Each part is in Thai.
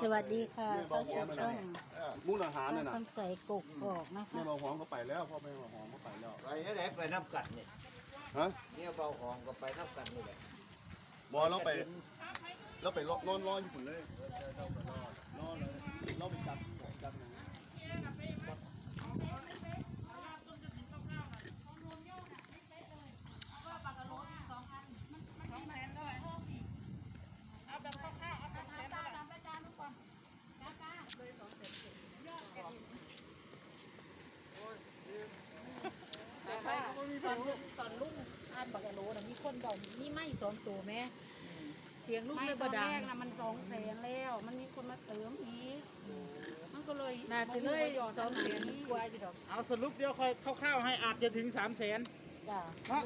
สวัสดีค่ะแม่บก็อกหอจะมมันต้นะองเออมุกอาหารน่ะนะคำใส่กกออกนะคะแม่บอกหอมเขาไปแล้วพ่อแม่บอกหอมเขาไปแล้วไปไหนไปน้ำกัดนี่ฮะเนี่ยเบาหอมก็ไปน้ำกัดนี่แหละบอเราไปเราไปนอนรออยู่ฝุ่นเลยนอนเลยเราไปจับจับหนัง ตอนตอนลุงอ่านบักกะโหลนะมีคนบอกมีไม่ สองตัวแม่เสียงลุงไม่เลยตบ่อนแรดังกนะมันสองแสนแล้ว มันมีคนมาเติมอีกมันก็เลยน่าจะเลยหยอดสองน้ำเสียงนี้กว่าอยู่ดอกเอาสรุปเดียวค่อยคร่าวๆให้อาจจะถึงสามแสนจ้าเนาะ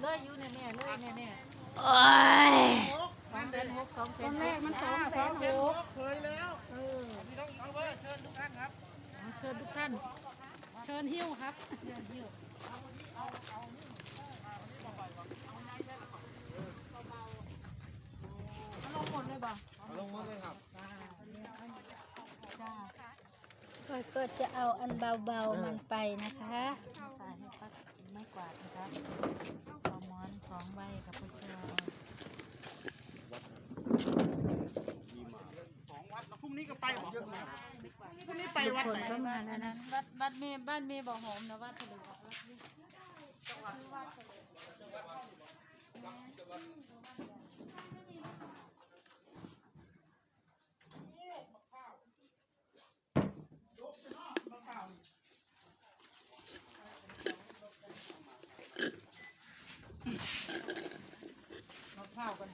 เลยอยู่แน่ๆเลยแน่โอ้ยๆสองแสนหกสองแสตอนนแรกมันสองแสสองนแสหนกหกเคยแล้วเออพี่น้องเอาเวอร์เชิญทุกท่านครับเอาเชิญทุกท่าน เชิญหิ้วครับเชิญหิ้ว ลงหมดเลยบ่ ลงมือเลยครับ จ้า ก็ก็จะเอาอันเบาๆมันไปนะคะตายให้ปัดไม่กวาดนะคะเอาหมอนสองใบกับเสื้อสองวัดแล้วพรุ่งนี้ก็ไปหรอพรุ่งนี้ไปวัดไหนก็มาแล้วนะบ้านบ้านเมย์บ้านเมย์บอกหอมนะว่าทะเล บอกว่า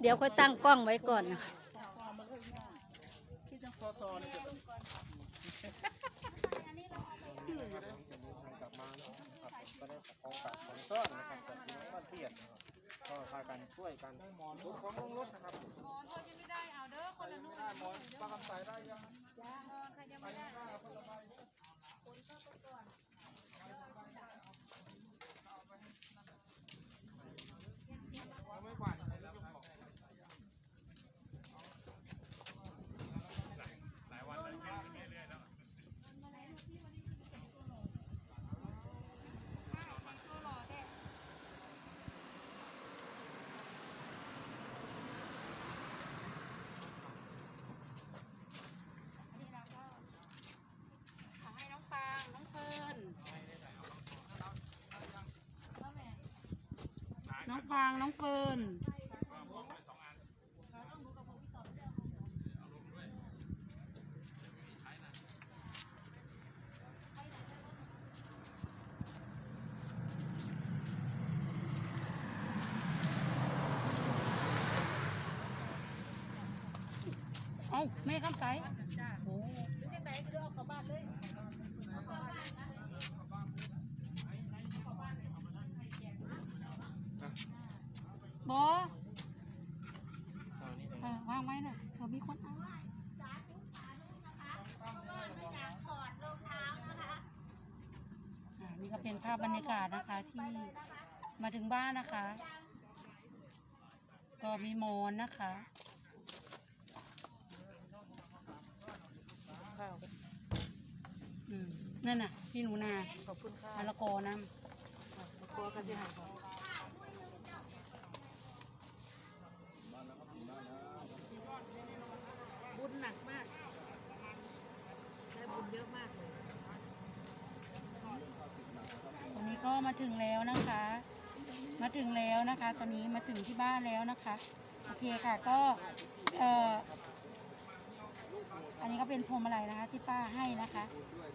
เดี๋ยวค่อยตั้งกล้องไว้ก่อนนะที่จังซอซอนี่จะก็ได้ของกับของซ่อนนะครับกับพี่น้องบ้เพียรนะครับก็พากันช่วยกันทุกของลงรถนะครับให้น้องฟางน้องเฟิร์นน้อง ฟางน้องเฟิร์นเอาแม่คำใสโอ้บอเออวางไว้น่ะเธอมีคนเอาอ่านี่ก็ เป็นภาพบรรยากาศนะคะที่มาถึงบ้านนะคะ ก็มีหมอนนะคะอืมนั่นน่ะ พี่หนูนาขอบคุณค่ะมะละกอน้ครัวกันสิหายของบุญหนักมาก ได้บุญเยอะมากเลยำวันนี้ก็ มาถึงแล้วนะคะ มาถึงแล้วนะคะ ตอนนี้มาถึงที่บ้านแล้วนะคะโอเคค่ะก็เอ่ออันนี้ก็เป็นพวงมาลัยนะคะ ที่ป้าให้นะคะ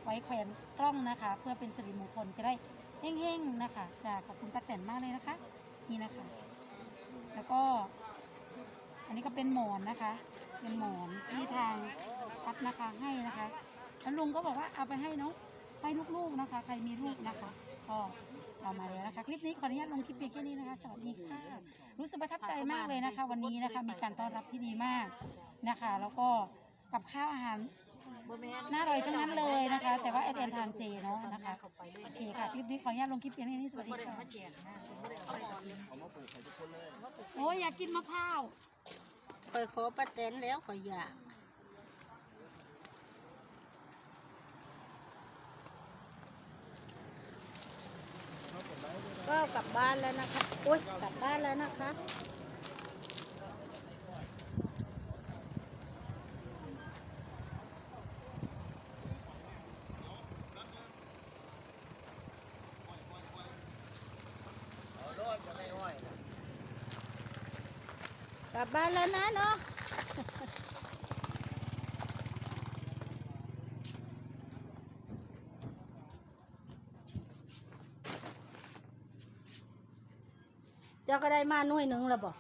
ไว้แขวนกล้องนะคะ เพื่อเป็นสิริมงคลจะได้เฮ้งๆนะคะจะขอบคุณป้าแตนมากเลยนะคะ นี่นะคะ แล้วก็ อันนี้ก็เป็นหมอนนะคะ เป็นหมอนที่ทางพัดนะคะให้นะคะแล้วลุงก็บอกว่าเอาไปให้น้องให้ลูกๆนะคะ ใครมีลูกนะคะก็ เอามาแล้วนะคะ คลิปนี้ขออนุญาตลงคลิปเพียงแค่นี้นะคะ สวัสดีค่ะ รู้สึกประทับใจมากเลยนะคะ วันนี้นะคะมีการต้อนรับที่ดีมากนะคะ แล้วก็กับข้าวอาหารน่าอร่อยทั้งนั้นเลยนะคะ แต่ว่าแอดแอนทานเจเนาะนะคะโอเคค่ะคลิปนี้ขออนุญาตลงคลิปเพียงแค่นี้สวัสดีค่ะโอ้ยอยากกินมะพร้าวไปอยขอป้าแตนแล้วข่อยอยาก ก็กลับบ้านแล้วนะคะโอ๊ยกลับบ้านแล้วนะคะกลับบ้านแล้วนะเนาะ เจ้าก็ได้มาหน่วยหนึ่งแล้วบอก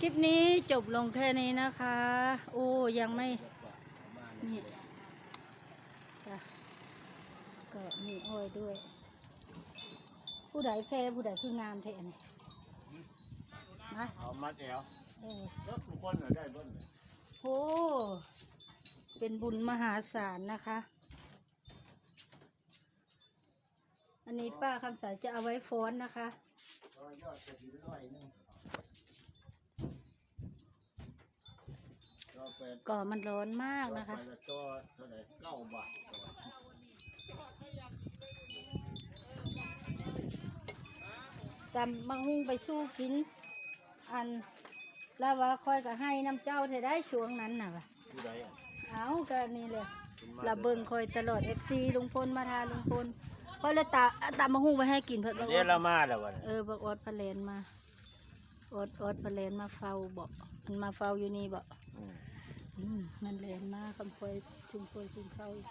คลิปนี้จบลงแค่นี้นะคะ โอ้ยังไม่ นี่จ้ะก็มีอ้อยด้วย ผู้ใดแพ้ผู้ใดคืองามแท้นี่นะเอามาแก้วเออแล้วทุกคนน่ะได้เบิ้ลเลยโอ้เป็นบุญมหาศาลนะคะ อันนี้ป้าคำสายจะเอาไว้ฟ้อนนะคะยอดกระถิ่นร้อยหนึงก็เป็นก่อมันร้อนมากนะคะไปละตัวเท่าไหร่เก้าบาทจำมังหุงไปสู้กิน อันแล้วว่าคอยก็ให้น้ำเจ้าเธอได้ช่วงนั้นน่ะวะผู้ใดอะเอาก็นี่เลยคุณมาเราเบิ่งคอยตลอดเอฟซีลุงพลมาทาลุงพล คอยเลยตาตามมังหุงไปให้กินเพิ่นบอกเดี๋ยวว่าเรามาแล้ววันเออบอกออดพะเลนมาออดออดพะเลนมาเฝ้าบอกมันมาเฝ้าอยู่นี่บอกอืมมันเลนมาคำคอยชุมคอยชุมเข้าอยู่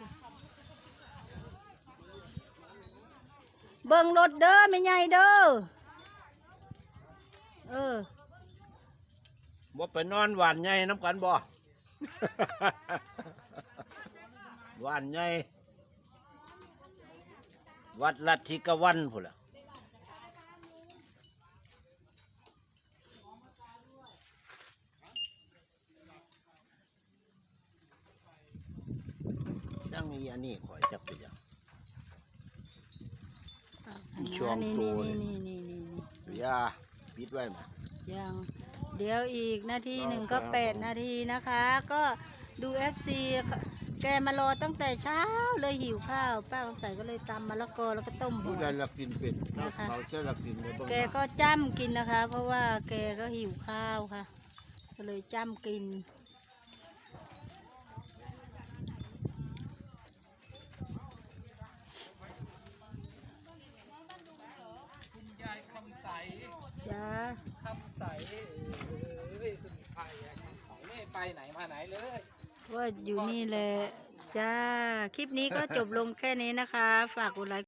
เบิ่งรถเด้อไม่ใหญ่เด้อเออบ่ไปนอนหวานใหญ่น้ำกันบ่หวานใหญ่ วัดลัทธิกวันพุ่นล่ะจังนี้อันนี้ข่อยจักไปจังอีช่วงนี่ตันี่วนี่นี่นี่นี่นี่นี่ยาปิดไว้ไหมยังเดี๋ยวอีกนาทีรอหนึ่งก็ครับแปดนาทีนะคะ ก็ดู FC แกมารอตั้งแต่เช้าเลยหิวข้าว ป้าคำใสก็เลยตำมะละกอแล้วก็ต้มหัผู้ว ใดละกินเป็นนะคะเขาจะละกินในบ้างแกก็จ้ำกินนะคะ เพราะว่าแกก็หิวข้าวค่ะ ก็เลยจ้ำกินยายคำใสจ้า คำใสเอ้ยคุณใครอะคำใสไม่ไปไหนมาไหนเลย ว่าอยู่นี่แหละจ้า คลิปนี้ก็จบลงแค่นี้นะคะ ฝากกดไลค์